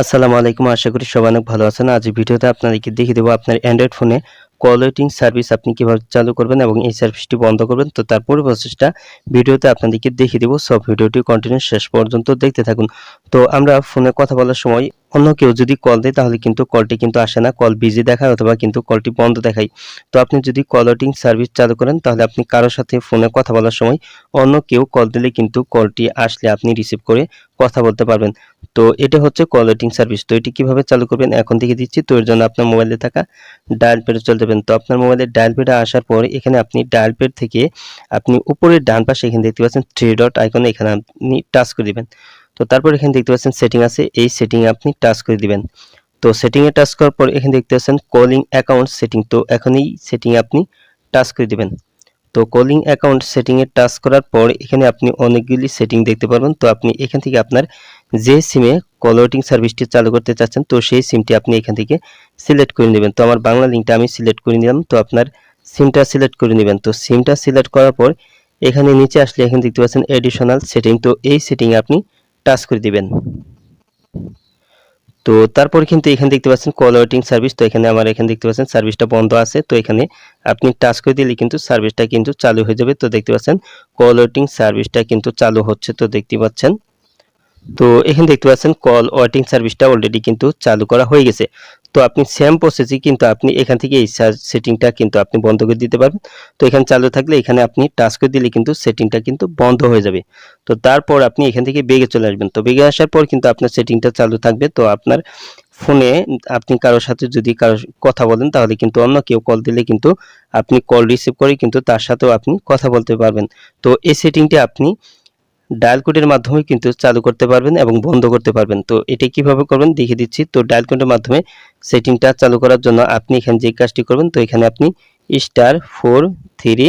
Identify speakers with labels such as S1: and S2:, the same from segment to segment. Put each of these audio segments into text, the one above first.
S1: আসসালামু আলাইকুম, আশা করি সবাই অনেক ভালো আছেন। আজ ভিডিওতে আপনাদেরকে দেখিয়ে দেবো আপনার অ্যান্ড্রয়েড ফোনে কল ওয়েটিং সার্ভিস আপনি কীভাবে চালু করবেন এবং এই সার্ভিসটি বন্ধ করবেন। তো তার পুরো প্রসেসটা ভিডিওতে আপনাদেরকে দেখিয়ে দেবো। সব ভিডিওটি কন্টিনিউ শেষ পর্যন্ত দেখতে থাকুন। তো আমরা ফোনে কথা বলার সময় অন্য কেউ যদি কল দেয়, তাহলে কিন্তু কলটি কিন্তু আসে না। কল বিজি দেখায় অথবা কিন্তু কলটি বন্ধ দেখায়। তো আপনি যদি কল ওয়েটিং সার্ভিস চালু করেন, তাহলে আপনি কারোর সাথে ফোনে কথা বলার সময় অন্য কেউ কল দিলে কিন্তু কলটি আসলে আপনি রিসিভ করে কথা বলতে পারবেন। তো এটা হচ্ছে কল ওয়েটিং সার্ভিস তো এটি কীভাবে চালু করবেন, এখন দেখে দিচ্ছি। তো এর জন্য আপনার মোবাইলে থাকা ডায়াল পেডে চলে যাবেন। তো আপনার মোবাইলে ডায়াল পেডে আসার পর এখানে আপনি ডায়াল পেড থেকে আপনি উপরের ডান পাশে এখানে দেখতে পাচ্ছেন থ্রি ডট আইকনে এখানে আপনি টাচ করে দিবেন। তো তারপর এখানে দেখতে পাচ্ছেন সেটিং আছে। এই সেটিংয়ে আপনি টাচ করে দিবেন। তো সেটিংয়ে টাচ করার পর এখানে দেখতে পাচ্ছেন কলিং অ্যাকাউন্ট সেটিং তো এখন এই সেটিংয়ে আপনি টাচ করে দিবেন। তো কলিং অ্যাকাউন্ট সেটিংয়ে টাচ করার পর এখানে আপনি অনেকগুলি সেটিং দেখতে পারবেন। তো আপনি এখান থেকে আপনার যে সিমে কল ওয়েটিং সার্ভিসটি চালু করতে চাচ্ছেন, তো সেই সিমটি আপনি এখান থেকে সিলেক্ট করে নেবেন। তো আমার বাংলা লিঙ্কটা আমি সিলেক্ট করে নিলাম। তো আপনার সিমটা সিলেক্ট করে নেবেন। তো সিমটা সিলেক্ট করার পর এখানে নিচে আসলে এখানে দেখতে পাচ্ছেন এডিশনাল সেটিং তো এই সেটিংয়ে আপনি টাচ করে দিবেন। তো তারপর কিন্তু এখানে দেখতে পাচ্ছেন কল ওয়েটিং সার্ভিস তো এখানে আমার এখানে দেখতে পাচ্ছেন সার্ভিসটা বন্ধ আছে, তো এখানে আপনি টাচ করে দিলে কিন্তু সার্ভিসটা কিন্তু চালু হয়ে যাবে। তো দেখতে পাচ্ছেন কল ওয়েটিং সার্ভিসটা কিন্তু চালু হচ্ছে, তো দেখতে পাচ্ছেন। তো এখানে দেখতে পাচ্ছেন কল ওয়েটিং সার্ভিসটা অলরেডি কিন্তু চালু করা হয়ে গেছে। তো আপনি সেম প্রসেসে কিন্তু আপনি এখান থেকে এই সেটিংটা কিন্তু আপনি বন্ধ করে দিতে পারবেন। তো এখানে চালু থাকলে এখানে আপনি টাচ করে দিলে কিন্তু সেটিংটা কিন্তু বন্ধ হয়ে যাবে। তো তারপর আপনি এখান থেকে বেগে চলে আসবেন। তো বেগে আসার পর কিন্তু আপনার সেটিংটা চালু থাকবে। তো আপনার ফোনে আপনি কারোর সাথে যদি কারও কথা বলেন, তাহলে কিন্তু অন্য কেউ কল দিলে কিন্তু আপনি কল রিসিভ করে কিন্তু তার সাথেও আপনি কথা বলতে পারবেন। তো এই সেটিংটি আপনি ডায়াল কোডের মাধ্যমে কিন্তু চালু করতে পারবেন এবং বন্ধ করতে পারবেন। তো এটা কীভাবে করবেন দেখিয়ে দিচ্ছি। তো ডায়াল কোডের মাধ্যমে সেটিংটা চালু করার জন্য আপনি এখানে যে কাজটি করবেন, তো এখানে আপনি স্টার ফোর থ্রি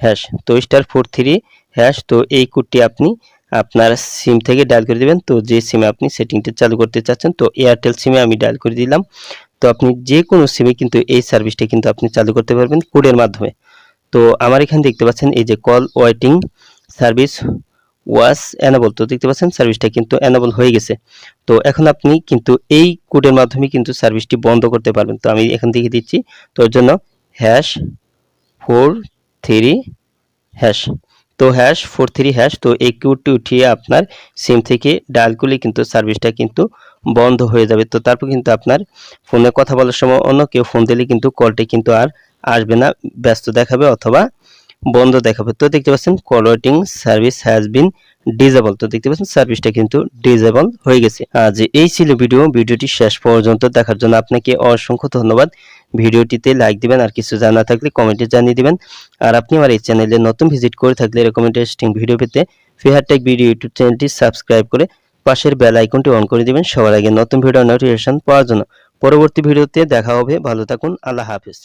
S1: হ্যাশ, তো স্টার ফোর থ্রি হ্যাশ, তো এই কোডটি আপনি আপনার সিম থেকে ডায়াল করে দেবেন। তো যে সিমে আপনি সেটিংটা চালু করতে চাচ্ছেন, তো এয়ারটেল সিমে আমি ডায়াল করে দিলাম। তো আপনি যে কোনো সিমে কিন্তু এই সার্ভিসটা কিন্তু আপনি চালু করতে পারবেন কোডের মাধ্যমে। তো আমার এখানে দেখতে পাচ্ছেন এই যে call waiting service was enable তো দেখতে পাচ্ছেন সার্ভিসটা কিন্তু অ্যানাবল হয়ে গেছে। তো এখন আপনি কিন্তু এই কোডের মাধ্যমে কিন্তু সার্ভিসটি বন্ধ করতে পারবেন। তো আমি এখান থেকে দিচ্ছি। তো এর জন্য হ্যাশ ফোর থ্রি হ্যাশ তো হ্যাশ ফোর থ্রি হ্যাশ তো এই কোডটি উঠিয়ে আপনার সিম থেকে ডায়াল করলে কিন্তু সার্ভিসটা কিন্তু বন্ধ হয়ে যাবে। তো তারপর কিন্তু আপনার ফোনে কথা বলার সময় অন্য কেউ ফোন দিলে কিন্তু কলটি কিন্তু আর আসবে না, ব্যস্ত দেখাবে অথবা বন্ধ দেখাবে। তো দেখতে পাচ্ছেন call waiting service has been disable তো দেখতে পাচ্ছেন সার্ভিসটা কিন্তু ডিজেবল হয়ে গেছে। আজ এই ছিল ভিডিও ভিডিওটি শেষ পর্যন্ত দেখার জন্য আপনাকে অসংখ্য ধন্যবাদ। ভিডিওটিতে লাইক দিবেন, আর কিছু জানা থাকলে কমেন্টে জানিয়ে দিবেন। আর আপনি আমার এই চ্যানেলে নতুন ভিজিট করে থাকলে এরকম ইন্টারেস্টিং ভিডিও পেতে ফিহারটেক ভিডিও ইউটিউব চ্যানেলটি সাবস্ক্রাইব করে পাশের বেল আইকনটি অন করে দিবেন সবার আগে নতুন ভিডিও নোটিফিকেশন পাওয়ার জন্য। পরবর্তী ভিডিওতে দেখা হবে। ভালো থাকুন, আল্লাহ হাফিজ।